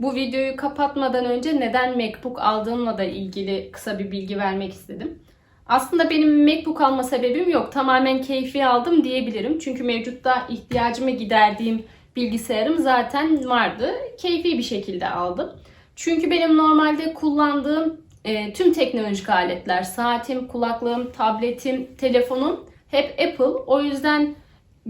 Bu videoyu kapatmadan önce neden MacBook aldığımla da ilgili kısa bir bilgi vermek istedim. Aslında benim MacBook alma sebebim yok. Tamamen keyfi aldım diyebilirim. Çünkü mevcutta ihtiyacımı giderdiğim bilgisayarım zaten vardı. Keyfi bir şekilde aldım. Çünkü benim normalde kullandığım e, tüm teknolojik aletler, saatim, kulaklığım, tabletim, telefonum hep Apple. O yüzden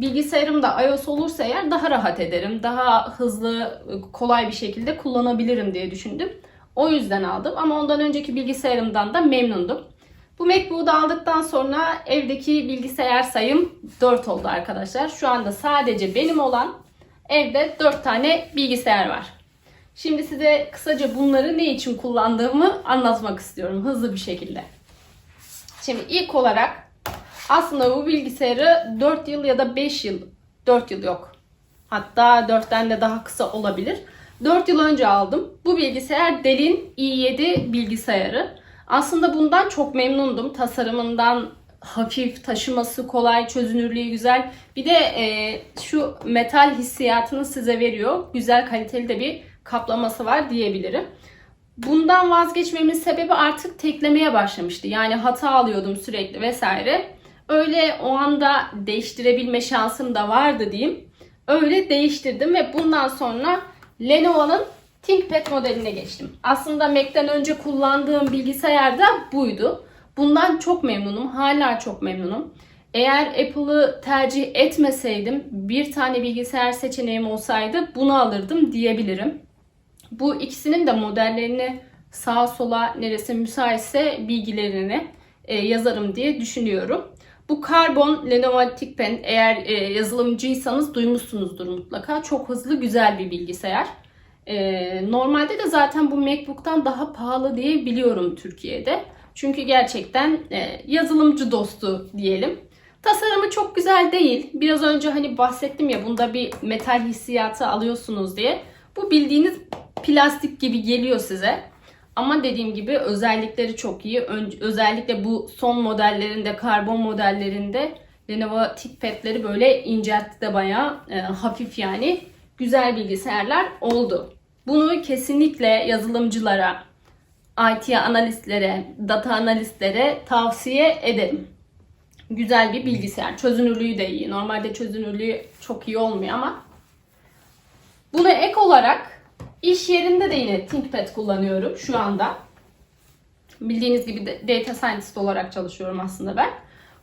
bilgisayarım da iOS olursa eğer daha rahat ederim. Daha hızlı, kolay bir şekilde kullanabilirim diye düşündüm. O yüzden aldım ama ondan önceki bilgisayarımdan da memnundum. Bu MacBook'u da aldıktan sonra evdeki bilgisayar sayım 4 oldu arkadaşlar. Şu anda sadece benim olan evde 4 tane bilgisayar var. Şimdi size kısaca bunları ne için kullandığımı anlatmak istiyorum hızlı bir şekilde. Şimdi ilk olarak aslında bu bilgisayarı 4 yıl ya da 5 yıl, 4 yıl yok. Hatta 4'ten de daha kısa olabilir. 4 yıl önce aldım. Bu bilgisayar Dell'in i7 bilgisayarı. Aslında bundan çok memnundum. Tasarımından hafif, taşıması kolay, çözünürlüğü güzel. Bir de e, şu metal hissiyatını size veriyor. Güzel kaliteli de bir kaplaması var diyebilirim. Bundan vazgeçmemin sebebi artık teklemeye başlamıştı. Yani hata alıyordum sürekli vesaire. Öyle o anda değiştirebilme şansım da vardı diyeyim. Öyle değiştirdim ve bundan sonra Lenovo'nun ThinkPad modeline geçtim. Aslında Mac'ten önce kullandığım bilgisayar da buydu. Bundan çok memnunum. Hala çok memnunum. Eğer Apple'ı tercih etmeseydim bir tane bilgisayar seçeneğim olsaydı bunu alırdım diyebilirim. Bu ikisinin de modellerini sağa sola neresi müsaitse bilgilerini e, yazarım diye düşünüyorum. Bu Carbon Lenovo ThinkPad eğer e, yazılımcıysanız duymuşsunuzdur mutlaka. Çok hızlı güzel bir bilgisayar. E, normalde de zaten bu MacBook'tan daha pahalı diye biliyorum Türkiye'de. Çünkü gerçekten e, yazılımcı dostu diyelim. Tasarımı çok güzel değil. Biraz önce hani bahsettim ya bunda bir metal hissiyatı alıyorsunuz diye. Bu bildiğiniz plastik gibi geliyor size. Ama dediğim gibi özellikleri çok iyi. Ön- özellikle bu son modellerinde, karbon modellerinde Lenovo ThinkPad'leri böyle inceltti de bayağı e, hafif yani güzel bilgisayarlar oldu. Bunu kesinlikle yazılımcılara, IT analistlere, data analistlere tavsiye ederim. Güzel bir bilgisayar. Çözünürlüğü de iyi. Normalde çözünürlüğü çok iyi olmuyor ama buna ek olarak iş yerinde de yine ThinkPad kullanıyorum şu anda. Bildiğiniz gibi data scientist olarak çalışıyorum aslında ben.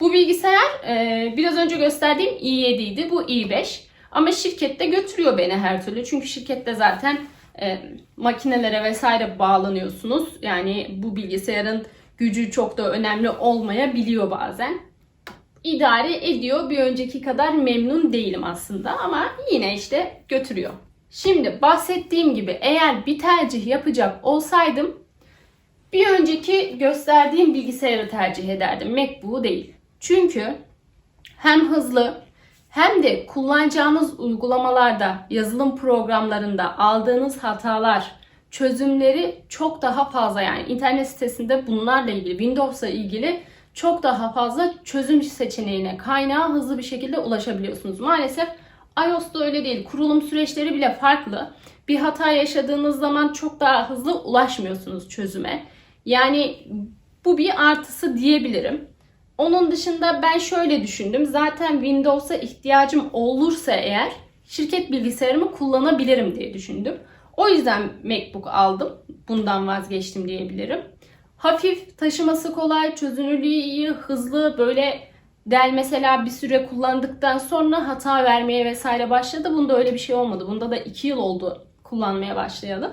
Bu bilgisayar e, biraz önce gösterdiğim i7 idi. Bu i5. Ama şirkette götürüyor beni her türlü. Çünkü şirkette zaten e, makinelere vesaire bağlanıyorsunuz. Yani bu bilgisayarın gücü çok da önemli olmayabiliyor bazen. İdare ediyor. Bir önceki kadar memnun değilim aslında ama yine işte götürüyor. Şimdi bahsettiğim gibi eğer bir tercih yapacak olsaydım bir önceki gösterdiğim bilgisayarı tercih ederdim. MacBook'u değil. Çünkü hem hızlı hem de kullanacağınız uygulamalarda, yazılım programlarında aldığınız hatalar, çözümleri çok daha fazla yani internet sitesinde bunlarla ilgili, Windows'la ilgili çok daha fazla çözüm seçeneğine, kaynağa hızlı bir şekilde ulaşabiliyorsunuz. Maalesef iOS'ta öyle değil. Kurulum süreçleri bile farklı. Bir hata yaşadığınız zaman çok daha hızlı ulaşmıyorsunuz çözüme. Yani bu bir artısı diyebilirim. Onun dışında ben şöyle düşündüm. Zaten Windows'a ihtiyacım olursa eğer şirket bilgisayarımı kullanabilirim diye düşündüm. O yüzden MacBook aldım. Bundan vazgeçtim diyebilirim. Hafif, taşıması kolay, çözünürlüğü iyi, hızlı böyle Dell mesela bir süre kullandıktan sonra hata vermeye vesaire başladı. Bunda öyle bir şey olmadı. Bunda da 2 yıl oldu kullanmaya başlayalım.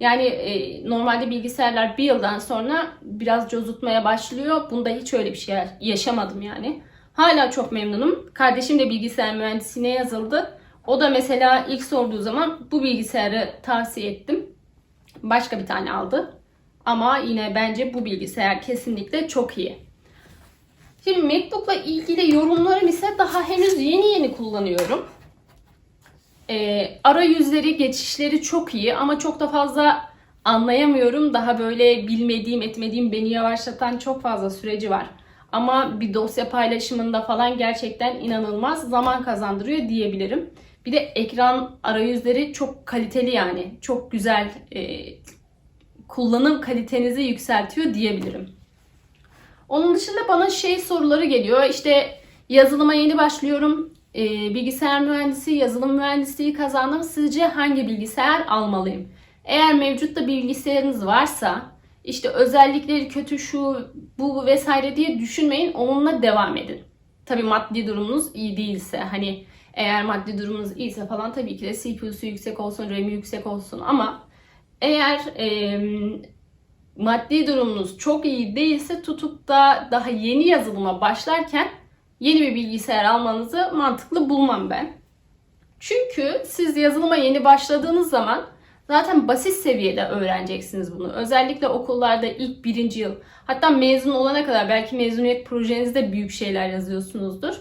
Yani e, normalde bilgisayarlar bir yıldan sonra biraz cozutmaya başlıyor. Bunda hiç öyle bir şey yaşamadım yani. Hala çok memnunum. Kardeşim de bilgisayar mühendisliğine yazıldı. O da mesela ilk sorduğu zaman bu bilgisayarı tavsiye ettim. Başka bir tane aldı. Ama yine bence bu bilgisayar kesinlikle çok iyi. Şimdi MacBook'la ilgili yorumlarım ise daha henüz yeni yeni kullanıyorum. E, arayüzleri, geçişleri çok iyi ama çok da fazla anlayamıyorum. Daha böyle bilmediğim, etmediğim, beni yavaşlatan çok fazla süreci var. Ama bir dosya paylaşımında falan gerçekten inanılmaz zaman kazandırıyor diyebilirim. Bir de ekran arayüzleri çok kaliteli yani. Çok güzel. e, kullanım kalitenizi yükseltiyor diyebilirim. Onun dışında bana şey soruları geliyor. İşte yazılıma yeni başlıyorum. E, bilgisayar mühendisi, yazılım mühendisliği kazandım. Sizce hangi bilgisayar almalıyım? Eğer mevcutta bilgisayarınız varsa işte özellikleri kötü şu bu vesaire diye düşünmeyin. Onunla devam edin. Tabii maddi durumunuz iyi değilse hani eğer maddi durumunuz iyiyse falan tabii ki de CPU'su yüksek olsun, RAM'i yüksek olsun ama eğer e, maddi durumunuz çok iyi değilse tutup da daha yeni yazılıma başlarken yeni bir bilgisayar almanızı mantıklı bulmam ben. Çünkü siz yazılıma yeni başladığınız zaman zaten basit seviyede öğreneceksiniz bunu. Özellikle okullarda ilk birinci yıl hatta mezun olana kadar belki mezuniyet projenizde büyük şeyler yazıyorsunuzdur.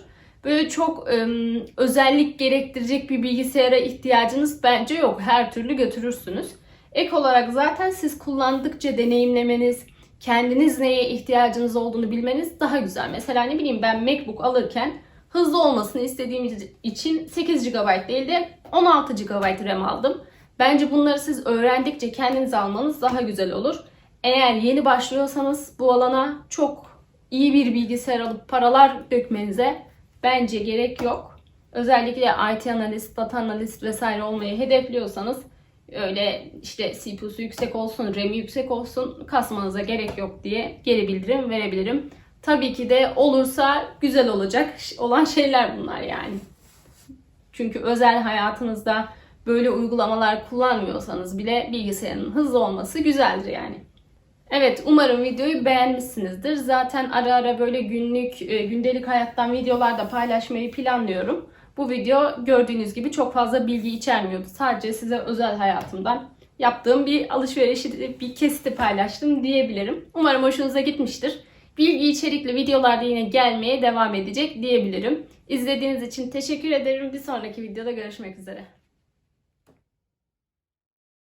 Böyle çok ım, özellik gerektirecek bir bilgisayara ihtiyacınız bence yok. Her türlü götürürsünüz. Ek olarak zaten siz kullandıkça deneyimlemeniz, kendiniz neye ihtiyacınız olduğunu bilmeniz daha güzel. Mesela ne bileyim ben MacBook alırken hızlı olmasını istediğim için 8 GB değil de 16 GB RAM aldım. Bence bunları siz öğrendikçe kendiniz almanız daha güzel olur. Eğer yeni başlıyorsanız bu alana çok iyi bir bilgisayar alıp paralar dökmenize bence gerek yok. Özellikle IT analist, data analist vesaire olmayı hedefliyorsanız öyle işte CPU'su yüksek olsun, RAM'i yüksek olsun kasmanıza gerek yok diye geri bildirim verebilirim. Tabii ki de olursa güzel olacak olan şeyler bunlar yani. Çünkü özel hayatınızda böyle uygulamalar kullanmıyorsanız bile bilgisayarın hızlı olması güzeldir yani. Evet umarım videoyu beğenmişsinizdir. Zaten ara ara böyle günlük, e, gündelik hayattan videolar da paylaşmayı planlıyorum. Bu video gördüğünüz gibi çok fazla bilgi içermiyordu. Sadece size özel hayatımdan yaptığım bir alışverişi, bir kesiti paylaştım diyebilirim. Umarım hoşunuza gitmiştir. Bilgi içerikli videolar da yine gelmeye devam edecek diyebilirim. İzlediğiniz için teşekkür ederim. Bir sonraki videoda görüşmek üzere.